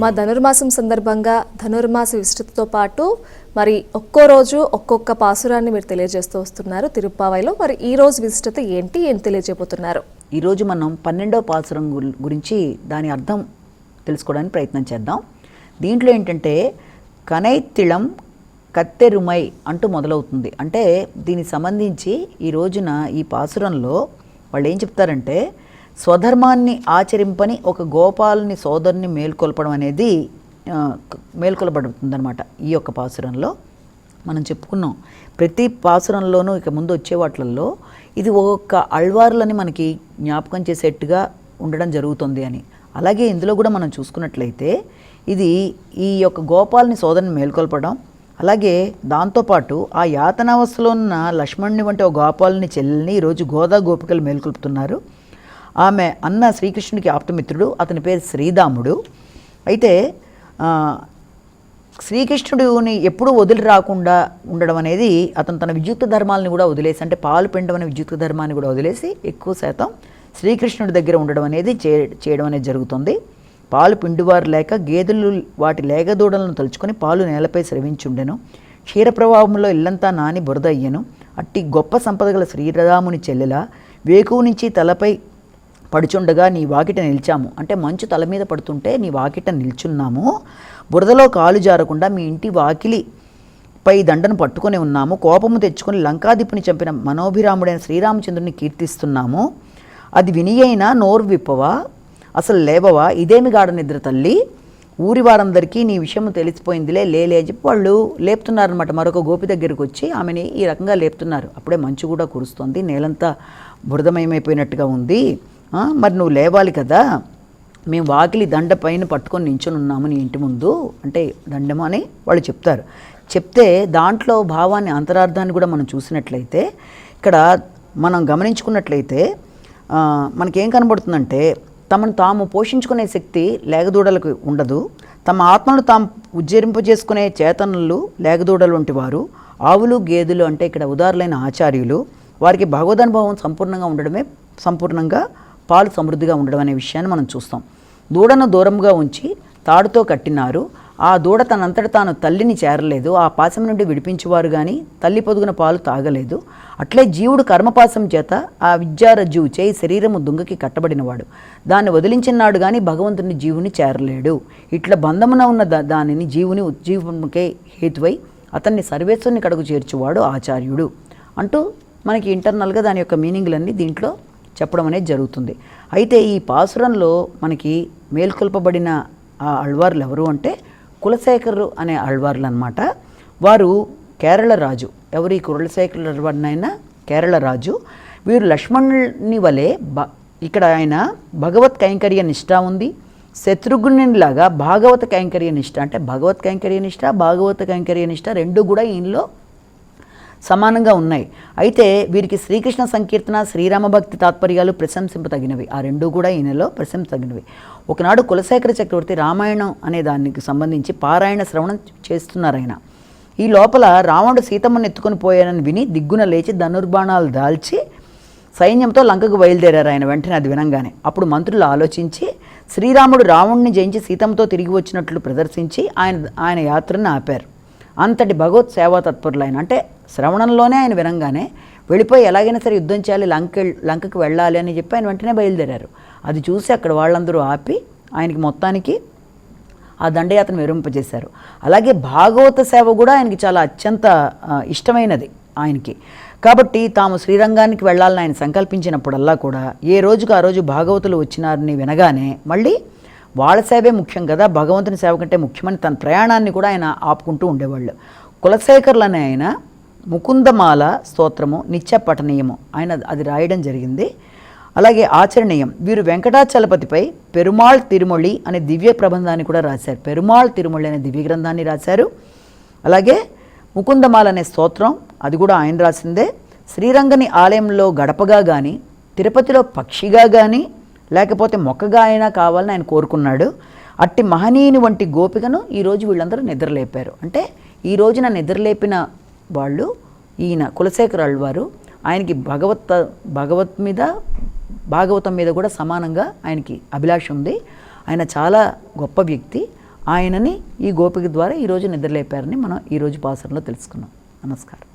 మా ధనుర్మాసం సందర్భంగా ధనుర్మాస విశిష్టతతో పాటు మరి ఒక్కో రోజు ఒక్కొక్క పాసురాన్ని మీరు తెలియజేస్తూ వస్తున్నారు. తిరుప్పావైలో మరి ఈ రోజు విశిష్టత ఏంటి? ఏం తెలియజేయబోతున్నారు? ఈరోజు మనం పన్నెండో పాసురం గురించి దాని అర్థం తెలుసుకోవడానికి ప్రయత్నం చేద్దాం. దీంట్లో ఏంటంటే కనైతిళం కత్తెరుమై అంటూ మొదలవుతుంది. అంటే దీనికి సంబంధించి ఈ రోజున ఈ పాసురంలో వాళ్ళు ఏం చెప్తారంటే స్వధర్మాన్ని ఆచరింపని ఒక గోపాలని సోదరుని మేల్కొల్పడం అనేది మేల్కొల్పడుతుందనమాట ఈ యొక్క పాసురంలో. మనం చెప్పుకున్నాం ప్రతి పాసురంలోనూ ఇక ముందు వచ్చే వాటిల్లో ఇది ఒక్కొక్క అల్వార్లని మనకి జ్ఞాపకం చేసేట్టుగా ఉండడం జరుగుతుంది అని. అలాగే ఇందులో కూడా మనం చూసుకున్నట్లయితే ఇది ఈ యొక్క గోపాలని సోదరుని మేల్కొల్పడం అలాగే దాంతోపాటు ఆ యాతనావస్థలో ఉన్న లక్ష్మణుని వంటి ఒక గోపాలని చెల్లెల్ని ఈరోజు గోదా గోపికలు మేల్కొల్పుతున్నారు. ఆమె అన్న శ్రీకృష్ణుడికి ఆప్తమిత్రుడు అతని పేరు శ్రీదాముడు అయితే శ్రీకృష్ణుడిని ఎప్పుడూ వదిలి రాకుండా ఉండడం అనేది అతను తన విద్యుత్ ధర్మాలను కూడా వదిలేసి అంటే పాలు పిండం అనే విద్యుత్ ధర్మాన్ని కూడా వదిలేసి ఎక్కువ శాతం శ్రీకృష్ణుడి దగ్గర ఉండడం అనేది చే చేయడం అనేది జరుగుతుంది. పాలు పిండివారు లేక గేదెలు వాటి లేగదూడలను తలుచుకొని పాలు నేలపై స్రవించుండెను. క్షీర ప్రవాహంలో ఇల్లంతా నాని బురద అయ్యను. అట్టి గొప్ప సంపద గల శ్రీరాముని చెల్లెల వేకువు నుంచి తలపై పడుచుండగా నీ వాకిట నిలిచాము. అంటే మంచు తల మీద పడుతుంటే నీ వాకిట నిల్చున్నాము. బురదలో కాలు జారకుండా మీ ఇంటి వాకిలి పై దండను పట్టుకొని ఉన్నాము. కోపము తెచ్చుకొని లంకాదిపుని చంపిన మనోభిరాముడైన శ్రీరామచంద్రుని కీర్తిస్తున్నాము. అది వినియైనా నోరు విప్పవా? అసలు లేవవా? ఇదేమి గాఢ నిద్ర తల్లి? ఊరి వారందరికీ నీ విషయం తెలిసిపోయిందిలే. లేలే చెప్పి వాళ్ళు లేపుతున్నారనమాట మరొక గోపి దగ్గరికి వచ్చి ఆమెని ఈ రకంగా లేపుతున్నారు. అప్పుడే మంచు కూడా కురుస్తోంది. నేలంతా బురదమయమైపోయినట్టుగా ఉంది. మరి నువ్వు లేవాలి కదా. మేము వాకిలి దండ పైన పట్టుకొని నించుని ఉన్నాము నీ ఇంటి ముందు. అంటే దండము అని వాళ్ళు చెప్తారు. చెప్తే దాంట్లో భావాన్ని అంతరార్థాన్ని కూడా మనం చూసినట్లయితే ఇక్కడ మనం గమనించుకున్నట్లయితే మనకేం కనబడుతుందంటే తమను తాము పోషించుకునే శక్తి లేగదూడలకు ఉండదు. తమ ఆత్మను తాము ఉజ్జరింపజేసుకునే చేతనలు లేగదూడలు వంటి వారు ఆవులు గేదెలు అంటే ఇక్కడ ఉదారులైన ఆచార్యులు వారికి భగవదనుభవం సంపూర్ణంగా ఉండడమే సంపూర్ణంగా పాలు సమృద్ధిగా ఉండడం అనే విషయాన్ని మనం చూస్తాం. దూడను దూరంగా ఉంచి తాడుతో కట్టినారు. ఆ దూడ తనంతట తాను తల్లిని చేరలేదు. ఆ పాశం నుండి విడిపించేవారు కానీ తల్లి పొదుగున పాలు తాగలేదు. అట్లే జీవుడు కర్మపాశం చేత ఆ విద్యారజ్జువు చేయి శరీరము దుంగకి కట్టబడినవాడు. దాన్ని వదిలించినాడు కానీ భగవంతుని జీవుని చేరలేడు. ఇట్లా బంధమున ఉన్న దా- దానిని జీవుని ఉజ్జీవముకే హేతువై అతన్ని సర్వేశ్వరుని కడకు చేర్చువాడు ఆచార్యుడు. అంటూ మనకి ఇంటర్నల్గా దాని యొక్క మీనింగ్లన్నీ దీంట్లో చెప్పడం అనేది జరుగుతుంది. అయితే ఈ పాసురంలో మనకి మేల్కొల్పబడిన ఆ అల్వార్లు ఎవరు అంటే కులశేఖరు అనే అల్వార్లు అనమాట వారు కేరళ రాజు. ఎవరు ఈ కులశేఖర అల్వార్నైనా కేరళ రాజు. వీరు లక్ష్మణుని వలె బ ఇక్కడ ఆయన భగవత్ కైంకర్య నిష్ఠ ఉంది. శత్రుఘ్నునిలాగా భాగవత కైంకర్య నిష్ఠ అంటే భగవత్ కైంకర్య నిష్ఠ భాగవత కైంకర్య నిష్ఠ రెండు కూడా ఈయనలో సమానంగా ఉన్నాయి. అయితే వీరికి శ్రీకృష్ణ సంకీర్తన శ్రీరామ భక్తి తాత్పర్యాలు ప్రశంసింపతగినవి ఆ రెండు కూడా ఈయనలో ప్రశంసతగినవి ఒకనాడు కులశేఖర చక్రవర్తి రామాయణం అనే దానికి సంబంధించి పారాయణ శ్రవణం చేస్తున్నారు ఆయన. ఈ లోపల రావణుడు సీతమ్మను ఎత్తుకొని పోయానని విని దిగ్గున లేచి ధనుర్బాణాలు దాల్చి సైన్యంతో లంకకు బయలుదేరారు ఆయన. వెంటనే అది వినంగానే అప్పుడు మంత్రులు ఆలోచించి శ్రీరాముడు రావణ్ణి జయించి సీతమ్మతో తిరిగి వచ్చినట్లు ప్రదర్శించి ఆయన ఆయన యాత్రను ఆపారు. అంతటి భగవత్ సేవా తత్పరులు ఆయన అంటే శ్రవణంలోనే ఆయన వినంగానే వెళ్ళిపోయి ఎలాగైనా సరే యుద్ధం చేయాలి లంక లంకకు వెళ్ళాలి అని చెప్పి ఆయన వెంటనే బయలుదేరారు. అది చూసి అక్కడ వాళ్ళందరూ ఆపి ఆయనకి మొత్తానికి ఆ దండయాత్రను విరింపజేశారు అలాగే భాగవత సేవ కూడా ఆయనకి చాలా అత్యంత ఇష్టమైనది ఆయనకి. కాబట్టి తాము శ్రీరంగానికి వెళ్ళాలని ఆయన సంకల్పించినప్పుడల్లా కూడా ఏ రోజుకు ఆ రోజు భాగవతులు వచ్చినారని వినగానే మళ్ళీ వాళ్ళ సేవే ముఖ్యం కదా భగవంతుని సేవ కంటే ముఖ్యమని తన ప్రయాణాన్ని కూడా ఆయన ఆపుకుంటూ ఉండేవాళ్ళు. కులశేఖర్లు అనే ఆయన ముకుందమాల స్తోత్రము నిత్య పఠనీయము ఆయన అది రాయడం జరిగింది. అలాగే ఆచరణీయం వీరు వెంకటాచలపతిపై పెరుమాళ్ తిరుమొళి అనే దివ్య ప్రబంధాన్ని కూడా రాశారు. పెరుమాళ్ తిరుమొళి అనే దివ్య గ్రంథాన్ని రాశారు. అలాగే ముకుందమాల అనే స్తోత్రం అది కూడా ఆయన రాసిందే. శ్రీరంగని ఆలయంలో గడపగా కానీ తిరుపతిలో పక్షిగా కానీ లేకపోతే మొక్కగా అయినా కావాలని ఆయన కోరుకున్నాడు. అట్టి మహనీయుని వంటి గోపికను ఈరోజు వీళ్ళందరూ నిద్రలేపారు. అంటే ఈ రోజున నిద్రలేపిన వాళ్ళు ఈయన కులశేఖరాళ్ళు వారు ఆయనకి భగవత్ భగవత్ మీద భాగవతం మీద కూడా సమానంగా ఆయనకి అభిలాష ఉంది. ఆయన చాలా గొప్ప వ్యక్తి. ఆయనని ఈ గోపిక ద్వారా ఈరోజు నిద్రలేపారని మనం ఈరోజు పాసరంలో తెలుసుకున్నాం. నమస్కారం.